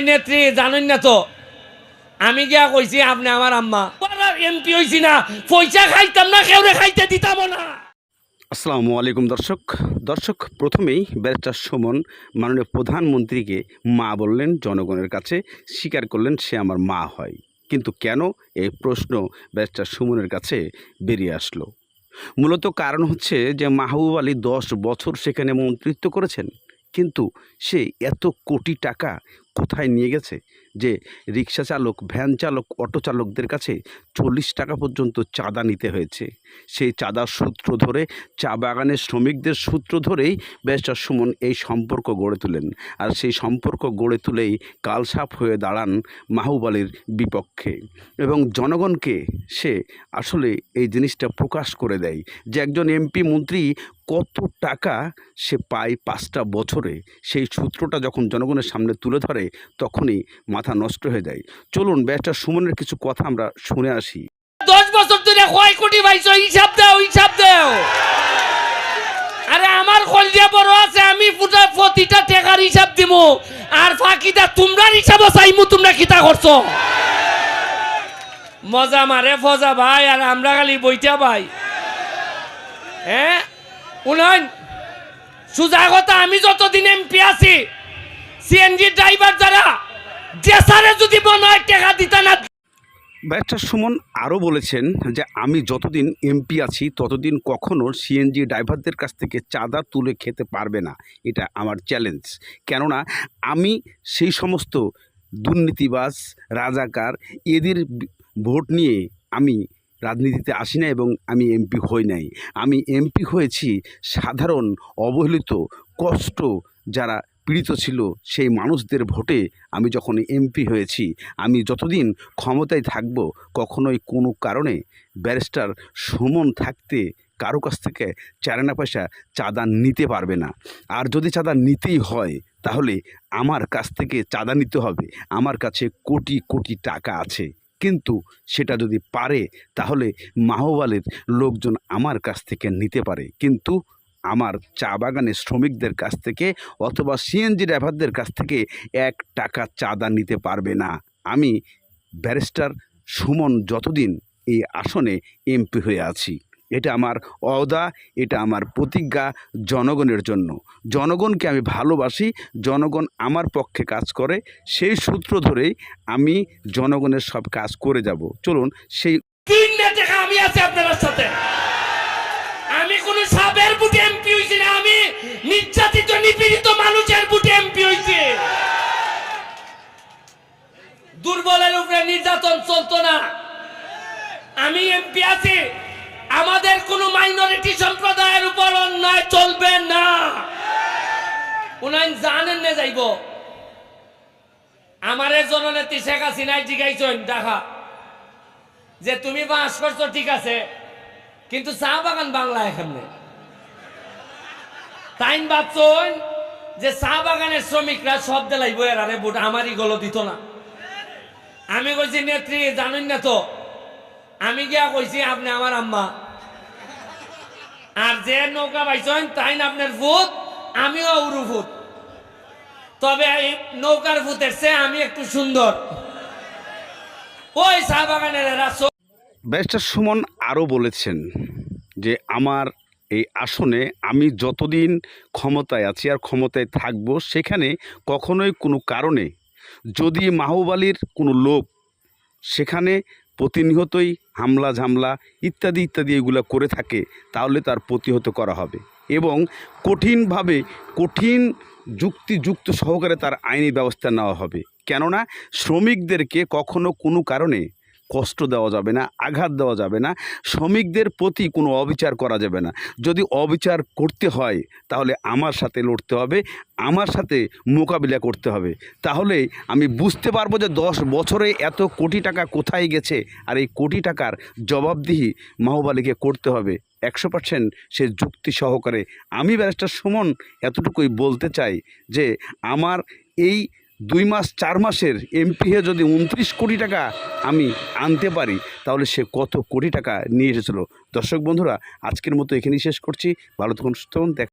নেত্রী, জানেন না তো? আমি গিয়া কইছি, আপনি আমার আম্মা। এমপি হইছি না, পয়সা খাইতাম না কেউরে খাইতে দিতাম না। আসসালামু আলাইকুম, দর্শক। দর্শক, প্রথমেই ব্যারিস্টার সুমন মাননীয় প্রধানমন্ত্রীকে মা বললেন, জনগণের কাছে স্বীকার করলেন, সে আমার মা হয়। কিন্তু কেন? এই প্রশ্ন ব্যারিস্টার সুমনের কাছে বেরিয়ে আসলো। মূলত কারণ হচ্ছে যে মাহবুব আলী দশ বছর সেখানে মন্ত্রিত্ব করেছেন। কিন্তু সে এত কোটি টাকা কোথায় নিয়ে গেছে যে রিক্সা চালক, ভ্যান চালক, অটো চালকদের কাছে চল্লিশ টাকা পর্যন্ত চাঁদা নিতে হয়েছে। সেই চাঁদার সূত্র ধরে, চা বাগানের শ্রমিকদের সূত্র ধরেই ব্যারিস্টার সুমন এই সম্পর্ক গড়ে তোলেন। আর সেই সম্পর্ক গড়ে তুলেই কালসাপ হয়ে দাঁড়ান মাহবুব আলীর বিপক্ষে। এবং জনগণকে সে আসলে এই জিনিসটা প্রকাশ করে দেয় যে একজন এমপি মন্ত্রী কত টাকা সে পায় পাঁচটা বছরে? সেই সূত্রটা যখন জনগণের সামনে তুলে ধরে, তখনই মাথা নষ্ট হয়ে যায়। চলুন ব্যারিস্টার সুমনের কিছু কথা আমরা শুনে আসি। দশ বছর ধরে কয় কোটি পাইছো, হিসাব দাও হিসাব দাও। আরে আমার কলজে বড় আছে, আমি পুরা প্রতিটা টাকার হিসাব দিমু আর ফাঁকিটা তোমরা হিসাব চাইমু, তোমরা কিতা করছ? মজা মারে ফজা ভাই, আর আমরা খালি বইটা ভাই হ্যাঁ? উনয়ন সুজা কথা আমি যতদিন এমপি আছি সিএনজি ড্রাইভার যারা জেসারে যদি মনে হয় টাকা দিতা না ব্যারিস্টার সুমন আরও বলেছেন যে আমি যতদিন এমপি আছি, ততদিন কখনো সিএনজি ড্রাইভারদের কাছ থেকে চাঁদা তুলে খেতে পারবে না। এটা আমার চ্যালেঞ্জ কেননা, আমি সেই সমস্ত দুর্নীতিবাজ, রাজাকার, এদের ভোট নিয়ে আমি রাজনীতিতে আসি না এবং আমি এমপি হই নাই। আমি এমপি হয়েছি সাধারণ, অবহেলিত, কষ্ট যারা পীড়িত ছিল সেই মানুষদের ভোটে আমি যখন এমপি হয়েছি, আমি যতদিন ক্ষমতায় থাকব কখনোই কোনো কারণে ব্যারিস্টার সুমন থাকতে কারও কাছ থেকে চারানা পয়সা চাঁদা নিতে পারবে না। আর যদি চাঁদা নিতেই হয়, তাহলে আমার কাছ থেকে চাঁদা নিতে হবে। আমার কাছে কোটি কোটি টাকা আছে। কিন্তু সেটা যদি পারে, তাহলে মাহবালের লোকজন আমার কাছ থেকে নিতে পারে। কিন্তু আমার চা বাগানে শ্রমিকদের কাছ থেকে অথবা সিএনজি ড্রাইভারদের কাছ থেকে এক টাকা চাঁদা নিতে পারবে না। আমি ব্যারিস্টার সুমন যতদিন এই আসনে এমপি হয়ে আছি। এটা আমার অদা এটা আমার প্রতিজ্ঞা জনগণের জন্য। জনগণকে আমি ভালোবাসি, জনগণ আমার পক্ষে কাজ করে, সেই সূত্র ধরেই আমি জনগণের সব কাজ করে যাব। চলুন, সেই তিন টাকা আমি আছি আপনার সাথে। আমি কোন সাবের বুটে এমপি হইছি না, আমি নির্যাতিত, নিপীড়িত মানুষের বুটে এমপি হইছি। দুর্বলের উপরে নির্যাতন চলতো না। আমি এমপি আছি আমাদের কোন মাইনরিটি সম্প্রদায়ের উপর অন্যায় চলবে না। উনাই জানেন না যাইব। আমারে জননেত্রী শেখ হাসিনাই জিগাইছেন, দেখা। যে তুমি বাস করছ, ঠিক আছে, কিন্তু চা বাগান বাংলা এখানে তাইন ভাবছন যে চা বাগানের শ্রমিকরা সব দেলাইব, এরারে বুট আমারই গলো দিত না। আমি কইছি, নেত্রী, জানেন না তো? আমি গিয়া কইছি, আপনি আমার আম্মা। আর যে নৌকা পাইছেন তাই না আপনার ভূত, আমিও উরু ভূত। তবে এই নৌকার ভূতের চেয়ে আমি একটু সুন্দর। ওই চা বাগানের ব্যারিস্টার সুমন আরও বলেছেন যে, আমার এই আসনে আমি যতদিন ক্ষমতায় আছি আর ক্ষমতায় থাকব, সেখানে কখনোই কোনো কারণে যদি মাহবুব আলীর কোনো লোক সেখানে প্রতিনিয়তই হামলা, ঝামলা ইত্যাদি ইত্যাদি এগুলো করে থাকে, তাহলে তার প্রতিহত করা হবে। এবং কঠিনভাবে কঠিন যুক্তিযুক্ত সহকারে তার আইনি ব্যবস্থা নেওয়া হবে। কেননা, শ্রমিকদেরকে কখনো কোনো কারণে কষ্ট দেওয়া যাবে না, আঘাত দেওয়া যাবে না, শ্রমিকদের প্রতি কোনো অবিচার করা যাবে না। যদি অবিচার করতে হয়, তাহলে আমার সাথে লড়তে হবে, আমার সাথে মোকাবিলা করতে হবে। তাহলে আমি বুঝতে পারব যে দশ বছরে এত কোটি টাকা কোথায় গেছে, আর এই কোটি টাকার জবাবদিহি মাহবালিকে করতে হবে। একশো পার্সেন্ট সে যুক্তি সহকারে। আমি ব্যারিস্টার সুমন এতটুকুই বলতে চাই যে, আমার এই দুই মাস, চার মাসের এমপি হয়ে যদি উনত্রিশ কোটি টাকা আমি আনতে পারি, তাহলে সে কত কোটি টাকা নিয়ে এসেছিল? দর্শক বন্ধুরা, আজকের মতো এখানেই শেষ করছি। ভালো থাকুন, সুস্থ দেখ